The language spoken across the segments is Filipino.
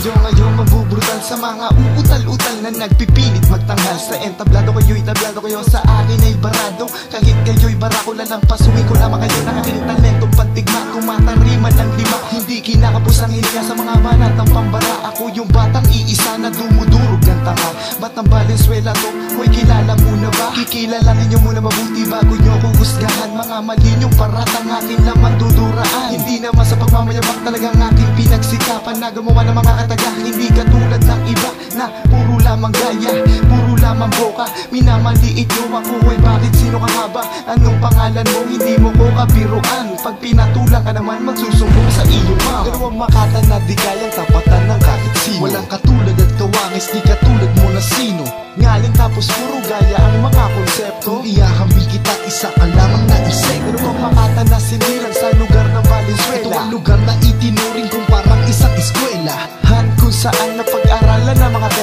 radyo ngayon mabubrutal Sa mga uutal-utal na nagpipilit magtanghal. Sa entablado kayo'y tablado kayo Sa akin ay barado. Kahit kayo'y barako na lang Pasuhin ko lamang kayo ng aking talentong pantigma Kumatariman ng lima Hindi kinakapos ang hilinga sa mga banatang pambara Ako yung batang iisa na dumudurog ng tanga. Ba't ang Valenzuela to? Hoy kilala mo na ba? Kikilalanin nyo muna mabuti bago nyo ko husgahan. Mga mali nyong paratang akin naman duduraan. Hindi naman sa pagmamayabang talagang aking pinagsikapan Na gumawa ng mga kataga. Hindi katulad ng iba na puro lamang gaya Puro lamang boka. Minamaliit nyo ako Hoy bakit sino ka nga ba? Anong pangalan mo? Hindi mo ko kabiruan. Pag pinatulang ka naman magsusumbong sa iyo ma Dalawang makata na di kayang tapatan ng kahit sino. Walang katulad at kawangis, di katulad mo na sino. Ngaling tapos puro gaya ang mga konsepto. Iahambing kita, isa ka lamang na insekto Dalawang makata na sinilang sa lugar ng Ito Valenzuela ang lugar na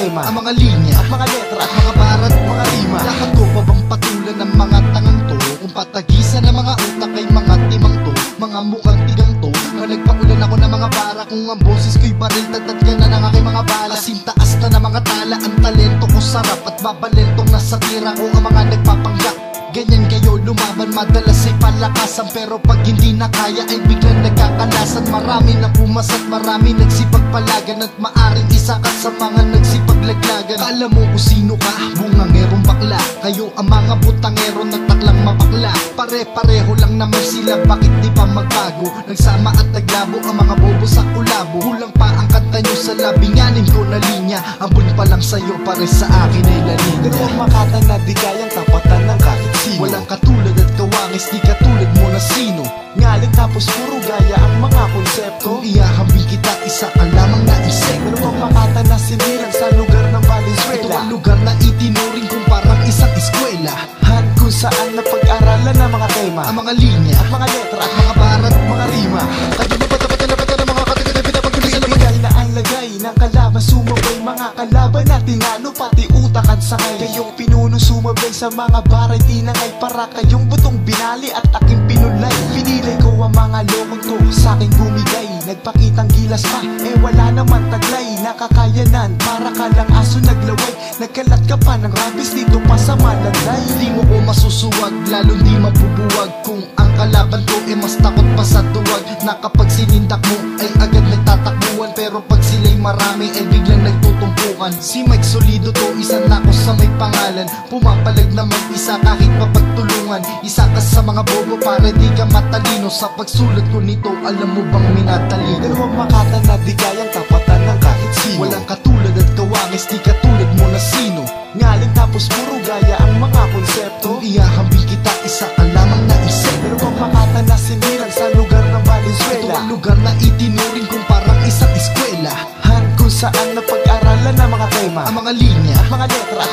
ng mga tema Ang mga linya At mga letra at mga barat mga rima. Lahat ko pa bang patulan ng mga tangang to? Kung patagisan ng mga utak ay mga timang to. Mga mukhang tigang to. Na nagpaulan ako ng mga bara Kung ang boses ko'y baril Tatat ka na ng aking mga bala. Asin taas na ng mga tala Ang talento ko sarap At babalentong nasa tira ko Ang mga nagpapanggap. Ganyan kayo lumaban Madalas ay palakasan. Pero pag hindi na kaya Ay biglang nagkakalasan. Marami na pumasat Marami nagsipagpalagan At maaring isa ka sa mga nagsipaglaglagan Kala mo kung sino ka? Bungangerong bakla. Kayo ang mga butangero Nagtaklang mapakla. Pare-pareho lang naman sila. Bakit di pa magbago? Nagsama at naglabo Ang mga bobo sa kulabo Kulang pa ang kanta nyo sa labinganin ko na linya. Ambon pa lang sa'yo Pare sa akin ay lalinya Dalawang makata na di kayang tapatan ng kahit sino. Walang katulad at kawangis Di katulad mo na sino. Ngaling tapos puro gaya ang mga konsepto. Kung mga linya At mga letra at mga barat mga rima ng mga ng kalaban Sumabay mga kalaban na tinalo Pati utak at sakay Kayong pinuno sumabay sa mga baray Tinangay para kayong butong binali At aking pinulay Pinilay ko ang mga lokong to Sa aking bumigay Nagpakitang gilas pa Eh wala naman taglay Nakakayanan Para Nagkalat ka pa ng rabis Dito pa sa malalay Di mo ko masusuwag Lalo di mabubuwag. Kung ang kalaban ko ay mas takot pa sa duwag Na kapag sinindak mo ay agad nagtatakbuhan. Pero pag sila'y marami ay biglang nagtutumpukan. Si Mike Solido to isa na ako sa may pangalan. Pumapalag na mag-isa kahit mapagtulungan. Isa ka sa mga bobo para di ka matalino. Sa pagsulat ko nito alam mo bang minatalino? Dalawang makata na di kayang tapatan sino? Walang katulad at kawangis di katulad mo na sino. Ngaling tapos puro gaya ang mga konsepto. Kung iahambing kita isa ka lamang na insekto Dalawang makata na sinilang sa lugar ng Ito Valenzuela. Ang lugar na itinuring kung parang isang eskwela. Han kung saan napag-aralan ng mga tema. Ang mga linya At mga letra